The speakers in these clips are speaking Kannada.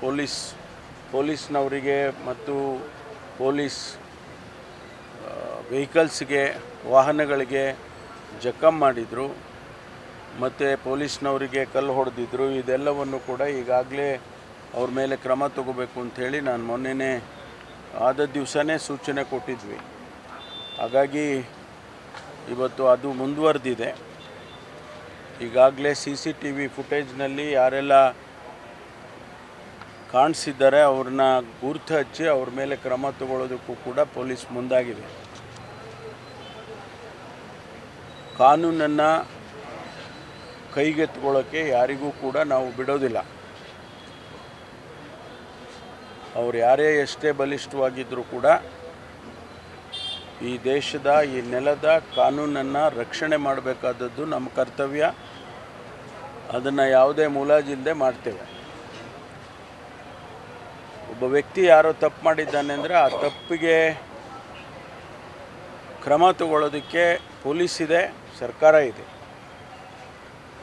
ಪೊಲೀಸ್, ಪೊಲೀಸ್ನವರಿಗೆ ಮತ್ತು ಪೊಲೀಸ್ ವೆಹಿಕಲ್ಸ್ಗೆ ವಾಹನಗಳಿಗೆ ಜಖಂ ಮಾಡಿದರು. ಮತ್ತು ಪೊಲೀಸ್ನವರಿಗೆ ಕಲ್ಲು ಹೊಡೆದಿದ್ರು. ಇದೆಲ್ಲವನ್ನು ಕೂಡ ಈಗಾಗಲೇ ಅವ್ರ ಮೇಲೆ ಕ್ರಮ ತಗೋಬೇಕು ಅಂಥೇಳಿ ನಾನು ಮೊನ್ನೆನೇ ಆದ ದಿವಸನೇ ಸೂಚನೆ ಕೊಟ್ಟಿದ್ವಿ. ಹಾಗಾಗಿ ಇವತ್ತು ಅದು ಮುಂದುವರೆದಿದೆ. ಈಗಾಗಲೇ ಸಿ ಸಿ ಟಿ ವಿ ಫುಟೇಜ್ನಲ್ಲಿ ಯಾರೆಲ್ಲ ಕಾಣಿಸಿದ್ದಾರೆ ಅವ್ರನ್ನ ಗುರ್ತು ಹಚ್ಚಿ ಅವ್ರ ಮೇಲೆ ಕ್ರಮ ತಗೊಳ್ಳೋದಕ್ಕೂ ಕೂಡ ಪೊಲೀಸ್ ಮುಂದಾಗಿದೆ. ಕಾನೂನನ್ನು ಕೈಗೆತ್ಕೊಳ್ಳೋಕ್ಕೆ ಯಾರಿಗೂ ಕೂಡ ನಾವು ಬಿಡೋದಿಲ್ಲ. ಅವ್ರು ಯಾರೇ ಎಷ್ಟೇ ಬಲಿಷ್ಠವಾಗಿದ್ದರೂ ಕೂಡ ಈ ದೇಶದ, ಈ ನೆಲದ ಕಾನೂನನ್ನು ರಕ್ಷಣೆ ಮಾಡಬೇಕಾದದ್ದು ನಮ್ಮ ಕರ್ತವ್ಯ. ಅದನ್ನು ಯಾವುದೇ ಮುಲಾಜಿಲ್ಲದೆ ಮಾಡ್ತೇವೆ. ಒಬ್ಬ ವ್ಯಕ್ತಿ ಯಾರೋ ತಪ್ಪು ಮಾಡಿದ್ದಾನೆ ಅಂದರೆ ಆ ತಪ್ಪಿಗೆ ಕ್ರಮ ತಗೊಳ್ಳೋದಕ್ಕೆ ಪೊಲೀಸ್ ಇದೆ, ಸರ್ಕಾರ ಇದೆ.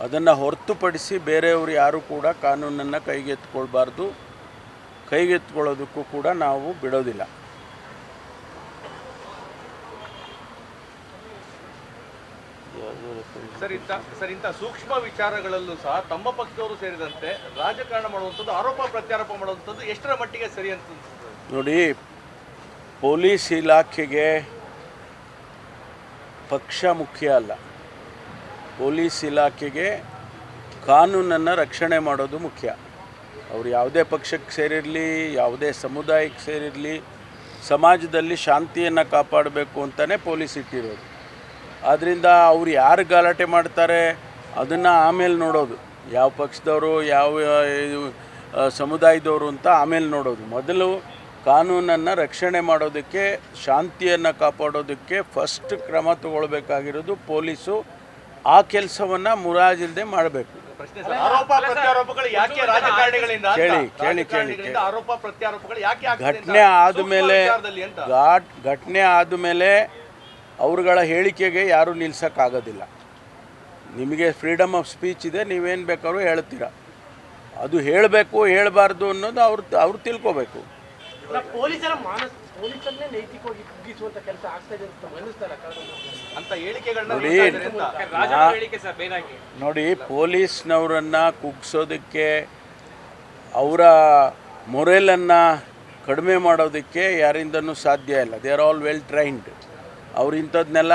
ಅದನ್ನು ಹೊರತುಪಡಿಸಿ ಬೇರೆಯವರು ಯಾರೂ ಕೂಡ ಕಾನೂನನ್ನು ಕೈಗೆತ್ಕೊಳ್ಬಾರ್ದು ಕೈಗೆತ್ಕೊಳ್ಳೋದಕ್ಕೂ ಕೂಡ ನಾವು ಬಿಡೋದಿಲ್ಲ. ಸರ್, ಇಂಥ ಸರ್, ಇಂಥ ಸೂಕ್ಷ್ಮ ವಿಚಾರಗಳಲ್ಲೂ ಸಹ ತಮ್ಮ ಪಕ್ಷದವರು ಸೇರಿದಂತೆ ರಾಜಕಾರಣ ಮಾಡುವಂಥದ್ದು, ಆರೋಪ ಪ್ರತ್ಯಾರೋಪ ಮಾಡುವಂಥದ್ದು ಎಷ್ಟರ ಮಟ್ಟಿಗೆ ಸರಿ ಅಂತ? ನೋಡಿ, ಪೊಲೀಸ್ ಇಲಾಖೆಗೆ ಪಕ್ಷ ಮುಖ್ಯ ಅಲ್ಲ. ಪೊಲೀಸ್ ಇಲಾಖೆಗೆ ಕಾನೂನನ್ನು ರಕ್ಷಣೆ ಮಾಡೋದು ಮುಖ್ಯ. ಅವರು ಯಾವುದೇ ಪಕ್ಷಕ್ಕೆ ಸೇರಿರಲಿ, ಯಾವುದೇ ಸಮುದಾಯಕ್ಕೆ ಸೇರಿರಲಿ, ಸಮಾಜದಲ್ಲಿ ಶಾಂತಿಯನ್ನು ಕಾಪಾಡಬೇಕು ಅಂತಲೇ ಪೊಲೀಸ್ ಇಟ್ಟಿರೋದು. ಆದ್ದರಿಂದ ಅವ್ರು ಯಾರು ಗಲಾಟೆ ಮಾಡ್ತಾರೆ ಅದನ್ನು ಆಮೇಲೆ ನೋಡೋದು. ಯಾವ ಪಕ್ಷದವರು ಯಾವ ಸಮುದಾಯದವರು ಅಂತ ಆಮೇಲೆ ನೋಡೋದು. ಮೊದಲು ಕಾನೂನನ್ನು ರಕ್ಷಣೆ ಮಾಡೋದಕ್ಕೆ ಶಾಂತಿಯನ್ನು ಕಾಪಾಡೋದಕ್ಕೆ ಫಸ್ಟ್ ಕ್ರಮ ತಗೊಳ್ಬೇಕಾಗಿರೋದು ಪೊಲೀಸು. ಆ ಕೆಲಸವನ್ನು ಮುರಾಜಿಲ್ಲದೆ ಮಾಡಬೇಕು. ಆರೋಪ ಪ್ರತ್ಯಾರೋಪಗಳು ಯಾಕೆ ರಾಜಕಾರಣಿಗಳಿಂದ ಅಂತ? ಕೇಳಿ, ಕೇಳಿ, ಕೇಳಿ, ಘಟನೆ ಆದಮೇಲೆ ಘಟನೆ ಆದಮೇಲೆ ಅವ್ರುಗಳ ಹೇಳಿಕೆಗೆ ಯಾರೂ ನಿಲ್ಸೋಕ್ಕಾಗೋದಿಲ್ಲ. ನಿಮಗೆ ಫ್ರೀಡಮ್ ಆಫ್ ಸ್ಪೀಚ್ ಇದೆ ನೀವೇನು ಬೇಕಾದ್ರೂ ಹೇಳ್ತೀರ. ಅದು ಹೇಳಬೇಕು ಹೇಳಬಾರ್ದು ಅನ್ನೋದು ಅವ್ರು ಅವ್ರು ತಿಳ್ಕೋಬೇಕು. ಪೊಲೀಸರ ಮಾನಸ ಪೊಲೀಸರನ್ನೇ ನೈತಿಕವಾಗಿ ಕುಗ್ಗಿಸುವಂತ ಕೆಲಸ ಆಗ್ತಾ ಇದೆ ಅಂತ ಮನಸ್ತಾರ ಅಂತ ಹೇಳಿಕೆಗಳನ್ನ ನೋಡಿ ನೀಡ್ತಾ ಇದ್ದಾರೆ ನೋಡಿ ಪೊಲೀಸ್ನವರನ್ನು ಕುಗ್ಸೋದಕ್ಕೆ ಅವರ ಮೊರೆಲನ್ನು ಕಡಿಮೆ ಮಾಡೋದಕ್ಕೆ ಯಾರಿಂದನೂ ಸಾಧ್ಯ ಇಲ್ಲ. They are all well trained ಅವ್ರು ಇಂಥದ್ನೆಲ್ಲ